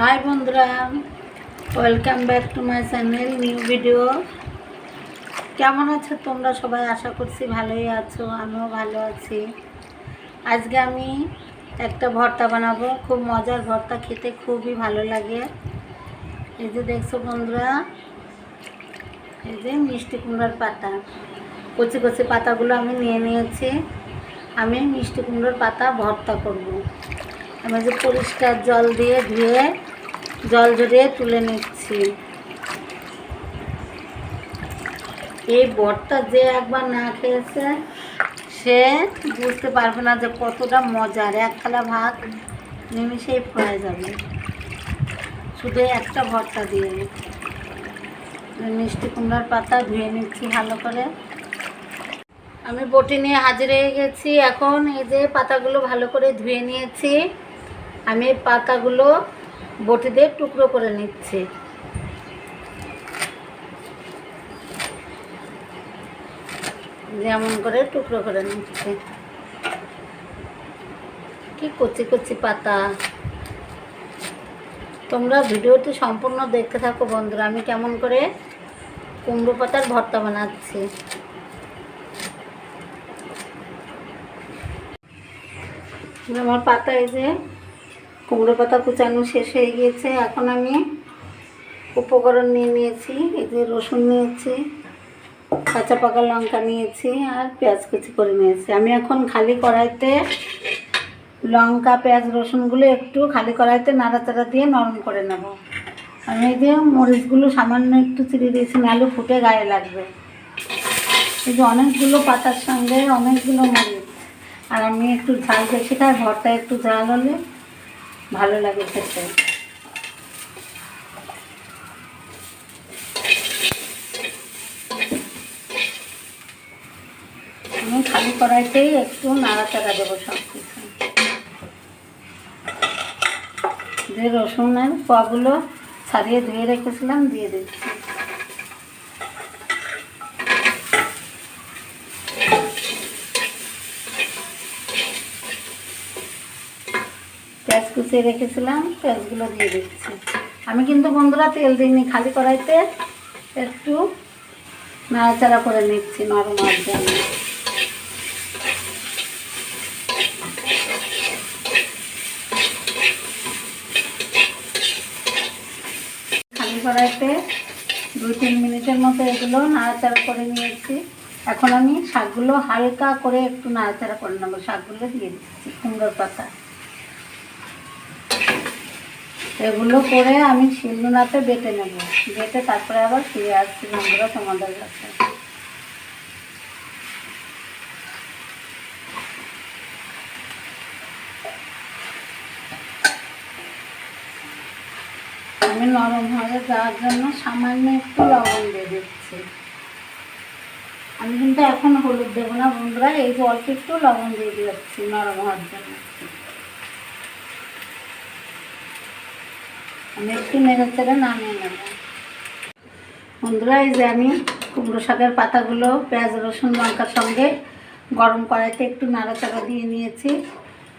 High বন্ধুরা। Welcome back to my channel new video কেমন আছো তোমরা সবাই? আশা করছি ভালোই আছো, আমিও ভালো আছি। আজকে আমি একটা ভর্তা বানাবো। খুব মজার ভর্তা, খেতে খুবই ভালো লাগে। এই যে দেখছ বন্ধুরা, এই যে মিষ্টি কুমড়ার পাতা। কচি কচি পাতাগুলো আমি নিয়ে নিয়েছি। আমি মিষ্টি কুমড়োর পাতা ভর্তা করব। আমি যে পরিষ্কার জল দিয়ে ধুয়ে জল ঝরিয়ে তুলে নিচ্ছি। এই ভর্তা যে একবার না খেয়েছে, সে বুঝতে পারবে না যে কতটা মজার। এক থালা ভাত নিমিশেই ফুরায় যাবে। শুধু একটা ভর্তা দিয়ে মিষ্টি কুমড়ার পাতা ধুয়ে নিচ্ছি ভালো করে। আমি বটি নিয়ে হাজির হয়ে গেছি। এখন এই যে পাতাগুলো ভালো করে ধুয়ে নিয়েছি, আমি পাতাগুলো বটি দিয়ে টুকরো করে নিচ্ছি। যেমন করে টুকরো করে নিচ্ছি। কি কচি কচি পাতা। তোমরা ভিডিওটি সম্পূর্ণ দেখতে থাকো বন্ধুরা, আমি কেমন করে কুমড়ো পাতার ভর্তা বানাচ্ছি। আমার পাতা এই যে কুমড়ো পাতা কুচানো শেষ হয়ে গিয়েছে। এখন আমি উপকরণ নিয়ে নিয়েছি, এই যে রসুন নিয়েছি, কাঁচা পাকা লঙ্কা নিয়েছি আর পেঁয়াজ কুচি করে নিয়েছি। আমি এখন খালি কড়াইতে লঙ্কা, পেঁয়াজ, রসুনগুলো একটু খালি কড়াইতে নাড়াচাড়া দিয়ে নরম করে নেব। আমি এই যে মরিচগুলো সামান্য একটু চিড়ে দিয়েছি, নাহলে ফুটে গায়ে লাগবে। এই যে অনেকগুলো পাতার সঙ্গে অনেকগুলো মরিচ। আর আমি একটু ঝাল বেশি খাই ভরটা একটু ঝাল হলে ভালো লাগে খেতে। আমি খালি কড়াইতেই একটু নাড়াচাড়া দেবো সব কিছু যে রসুনের পাগুলো ছাড়িয়ে ধুয়ে রেখেছিলাম, দিয়ে দিচ্ছি। পেঁয়াজ কুচিয়ে রেখেছিলাম, পেঁয়াজগুলো দিয়ে দিচ্ছি। আমি কিন্তু বন্ধুরা তেল দিইনি, খালি কড়াইতে একটু নাড়াচাড়া করে নিচ্ছি নরম হওয়ার জন্য। খালি কড়াইতে দুই তিন মিনিটের মতো এগুলো নাড়াচাড়া করে নিয়েছি। এখন আমি শাকগুলো হালকা করে একটু নাড়াচাড়া করে নেব। শাকগুলো দিয়ে দিচ্ছি, কুমড়োর পাতা। এগুলো করে আমি শিলনোড়াতে বেটে নেব। বেটে তারপরে আবার ফিরে আসছি বন্ধুরা তোমাদের কাছে। আমি নরম হয়ে যাওয়ার জন্য সামান্য একটু লবণ দিয়ে দিচ্ছি। আমি কিন্তু এখন হলুদ দেবো না বন্ধুরা, এই যে অল্প একটু লবণ দিয়ে দিচ্ছি নরম হওয়ার জন্য। আমি একটু নামিয়ে বন্ধুরা, এই যে আমি কুমড়ো শাকের পাতাগুলো পেঁয়াজ, রসুন, লঙ্কার সঙ্গে গরম কড়াইতে একটু নাড়াচাড়া দিয়ে নিয়েছি।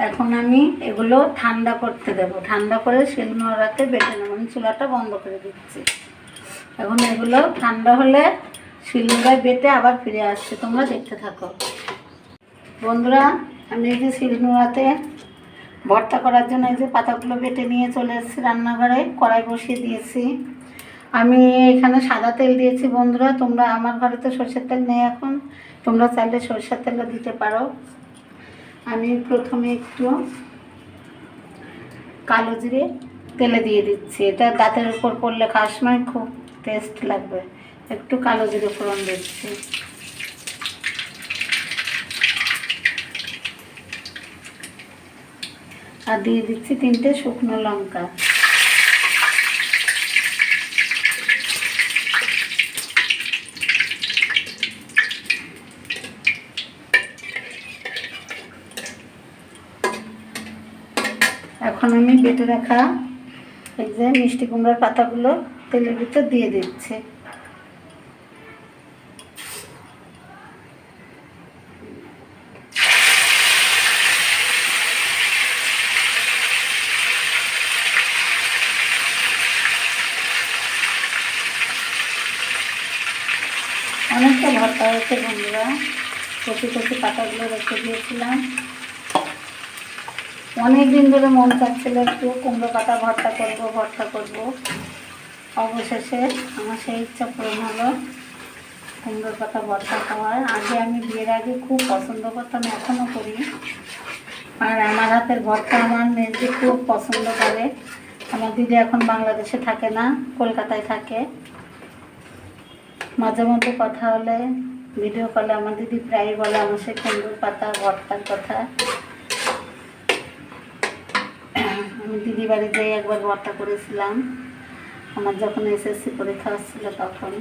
এখন আমি এগুলো ঠান্ডা করতে দেব। ঠান্ডা করে শিলনোড়াতে বেটে নেব। আমি চুলাটা বন্ধ করে দিচ্ছি। এখন এগুলো ঠান্ডা হলে শিলনোড়ায় বেটে আবার ফিরে আসছে। তোমরা দেখতে থাকো। বন্ধুরা, আমি এই যে শিলনোড়াতে ভর্তা করার জন্য এই যে পাতাগুলো বেটে নিয়ে চলে এসেছি রান্নাঘরে, কড়াই বসিয়ে দিয়েছি। আমি এখানে সাদা তেল দিয়েছি বন্ধুরা, তোমরা আমার ঘরে তো সর্ষের তেল নেই এখন, তোমরা চাইলে সর্ষের তেলও দিতে পারো। আমি প্রথমে একটু কালো জিরে তেলে দিয়ে দিচ্ছি। এটা দাঁতের উপর পড়লে খাওয়ার সময় খুব টেস্ট লাগবে। একটু কালো জিরে ফোড়ন দিচ্ছি। আর দিয়ে দিচ্ছি তিনটে শুকনো লঙ্কা। এখন আমি বেটে রাখা এই যে মিষ্টি কুমড়ার পাতাগুলো তেলের ভিতর দিয়ে দিচ্ছি। ভর্তা হয়েছে বন্ধুরা, কচি কচি পাতাগুলো রেখে দিয়েছিলাম। অনেক দিন ধরে মন চাচ্ছিল একটু কুমড়ো পাতা ভর্তা করব ভর্তা করব। অবশেষে আমার সেই ইচ্ছা পূরণ হলো কুমড়োর পাতা ভর্তা খাওয়ার। আগে আমি বিয়ের আগে খুব পছন্দ করতাম এখনও করি। আর আমার হাতের ভর্তা আমার মেয়েকে খুব পছন্দ করে। আমার দিদি এখন বাংলাদেশে থাকে না, কলকাতায় থাকে। মাঝে মধ্যে কথা হলে ভিডিও কলে আমার দিদি প্রায় বলে, আমার সে কুমড়োর পাতা, ভর্তার কথা। আমি দিদি বাড়ি যেয়ে একবার ভর্তা করেছিলাম। আমার যখন এসএসসি পরীক্ষা আসছিল তখন।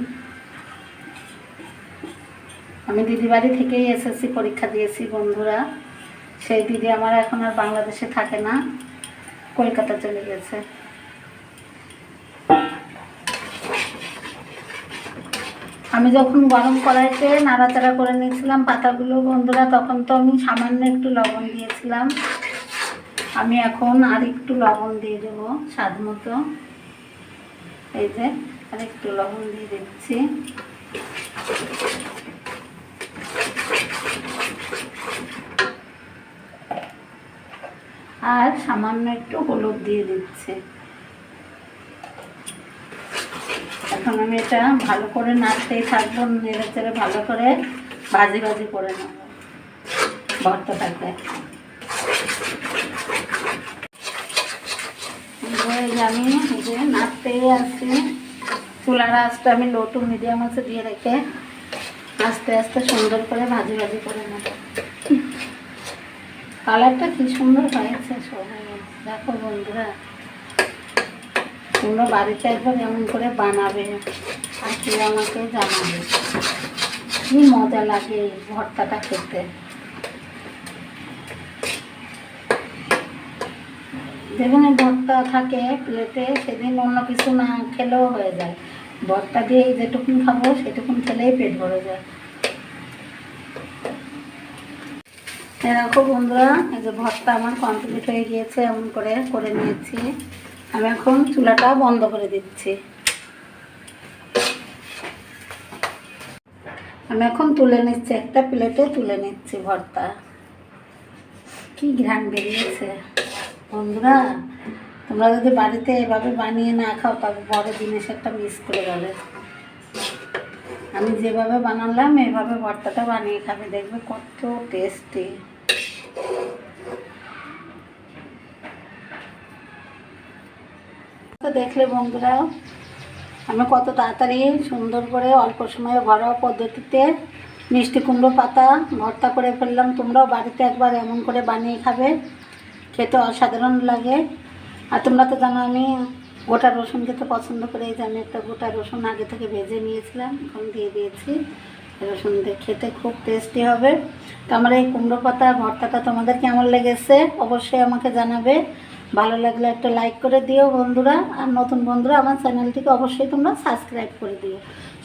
আমি দিদি বাড়ি থেকেই এসএসসি পরীক্ষা দিয়েছি, বন্ধুরা। সেই দিদি আমার এখন আর বাংলাদেশে থাকে না, কলকাতা চলে গেছে। আমি যখন গরম কড়াইতে নাড়াচাড়া করে নিয়েছিলাম পাতাগুলো, বন্ধুরা, তখন তো আমি সামান্য একটু লবণ দিয়েছিলাম। আমি এখন আর একটু লবণ দিয়ে দেবো স্বাদ মতো। এই যে, আর একটু লবণ দিয়ে দিচ্ছি। আর সামান্য একটু হলুদ দিয়ে দিচ্ছি। এখন আমি এটা ভালো করে নাড়তেই থাকব, নেড়ে চেড়ে ভালো করে ভাজি ভাজি করে নেব। যে আমি যে নাড়তেই আছি চুলার আঁচটা আমি লো টু মিডিয়াম আছে দিয়ে রেখে আস্তে আস্তে সুন্দর করে ভাজি ভাজি করে নেব। কালারটা কি সুন্দর হয়েছে সবাই। দেখো বন্ধুরা। তোমরা বাড়িতে একবার এমন করে বানাবে, আর কি আমাকে জানাবে। কি মজা লাগে এই ভর্তাটা খেতে। যেখানে ভর্তা থাকে প্লেটে, সেদিন অন্য কিছু না খেলেও হয়ে যায়। ভর্তা দিয়ে যেটুকুন খাব, সেটুকুন খেলেই পেট ভরে যায়। দেখো বন্ধুরা, এই যে ভর্তা আমার কমপ্লিট হয়ে গিয়েছে, এমন করে করে নিয়েছি। আমি এখন চুলাটা বন্ধ করে দিচ্ছি। আমি এখন তুলে নিচ্ছি, একটা প্লেটে তুলে নিচ্ছি ভর্তা। কি ঘ্রাণ বেরিয়েছে। বন্ধুরা, তোমরা যদি বাড়িতে এভাবে বানিয়ে না খাও তবে বড় জিনিস একটা মিস করে যাবে। আমি যেভাবে বানালাম, এভাবে ভর্তাটা বানিয়ে খাবে, দেখবে কত টেস্টি তো দেখলে বন্ধুরা, আমি কত তাড়াতাড়ি সুন্দর করে অল্প সময়ে ঘরোয়া পদ্ধতিতে মিষ্টি কুমড়ো পাতা ভর্তা করে ফেললাম। তোমরাও বাড়িতে একবার এমন করে বানিয়ে খাবে, খেতে অসাধারণ লাগে। আর তোমরা তো জানো, আমি গোটা রসুন খেতে পছন্দ করে। এই যে আমি একটা গোটা রসুন আগে থেকে ভেজে নিয়েছিলাম, এখন দিয়ে দিয়েছি। রসুন খেতে খুব টেস্টি হবে। তো আমার এই কুমড়ো পাতা ভর্তাটা তোমাদের কেমন লেগেছে অবশ্যই আমাকে জানাবে। ভালো লাগলে একটা লাইক করে দিও বন্ধুরা। আর নতুন বন্ধুরা আমার চ্যানেলটিকে অবশ্যই তোমরা সাবস্ক্রাইব করে দিও।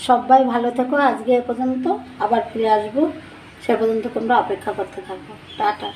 সবাই ভালো থেকো, আজকে এ পর্যন্ত আবার ফিরে আসব। সে পর্যন্ত তোমরা অপেক্ষা করতে থাকব টাটা।